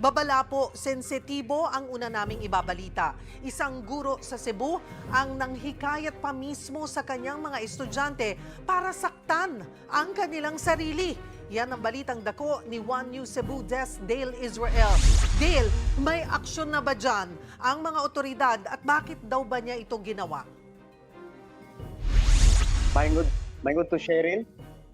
Babala po, sensitibo ang una naming ibabalita. Isang guro sa Cebu ang nanghikayat pa mismo sa kanyang mga estudyante para saktan ang kanilang sarili. Yan ang balitang dako ni One News Cebu Desk Dale Israel. Dale, may aksyon na ba dyan ang mga otoridad at bakit daw ba niya ito ginawa? Maingod, maingod to Cheryl,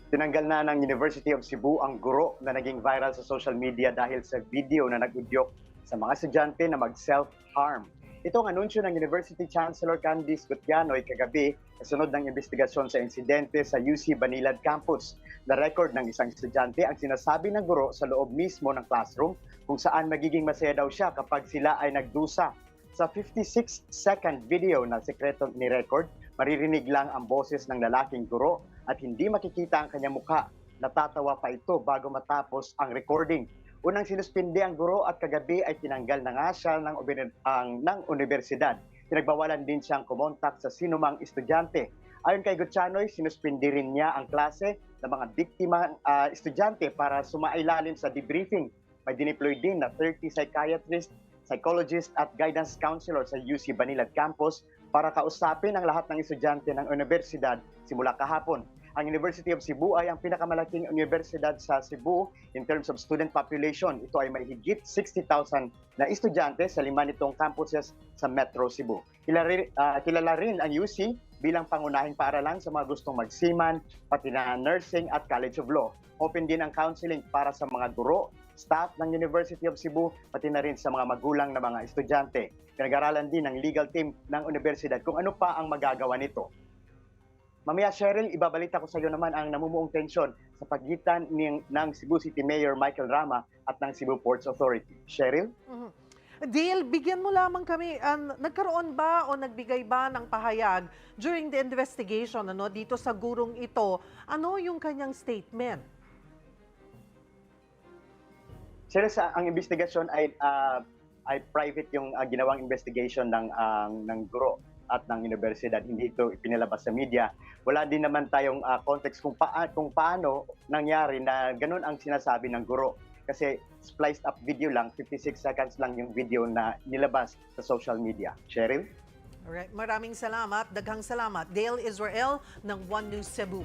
tinanggal na ng University of Cebu ang guro na naging viral sa social media dahil sa video na nag-udyok sa mga estudyante na mag-self-harm. Ito ang anunsyo ng University Chancellor Candice Gutianoy kagabi kasunod ng investigasyon sa insidente sa UC Banilad Campus. Na record ng isang estudyante ang sinasabi ng guro sa loob mismo ng classroom kung saan magiging masaya daw siya kapag sila ay nagdusa. Sa 56-second video na sekreto ni record, maririnig lang ang boses ng lalaking guro at hindi makikita ang kanyang mukha. Natatawa pa ito bago matapos ang recording. Unang sinuspindi ang guro at kagabi ay tinanggal na nga siya ng, ang, ng universidad. Pinagbawalan din siyang kumontak sa sinumang estudyante. Ayon kay Gutchanoy, sinuspindi rin niya ang klase ng mga biktima ah, estudyante para sumailalim sa debriefing. May dineploy din na 30 psychiatrists, psychologists at guidance counselor sa UC Banilad Campus para kausapin ang lahat ng estudyante ng universidad simula kahapon. Ang University of Cebu ay ang pinakamalaking universidad sa Cebu in terms of student population. Ito ay may higit 60,000 na estudyante sa lima nitong campuses sa Metro Cebu. Kilala, ah, kilala rin ang UC bilang pangunahing paaralan sa mga gustong magsiman, pati na nursing at College of Law. Open din ang counseling para sa mga guro, staff ng University of Cebu, pati na rin sa mga magulang na mga estudyante. Pinag-aralan din ng legal team ng universidad kung ano pa ang magagawa nito. Mamaya, Cheryl, ibabalita ko sa iyo naman ang namumuong tensyon sa pagitan ng, ng Cebu City Mayor Michael Rama at ng Cebu Ports Authority. Cheryl? Mhm. Dale, bigyan mo lamang kami, an- nagkaroon ba o nagbigay ba ng pahayag during the investigation ano, dito sa gurong ito? Ano yung kanyang statement? Cheryl, sa, ang investigasyon ay ah, ay private yung ah, ginawang investigation ng ang ng guro at ng universidad. Hindi ito ipinalabas sa media. Wala din naman tayong ah, context kung, paa, kung paano nangyari na ganun ang sinasabi ng guro. Kasi spliced up video lang, 56 seconds lang yung video na nilabas sa social media. Cheryl? Alright, maraming salamat, daghang salamat. Dale Israel ng One News Cebu.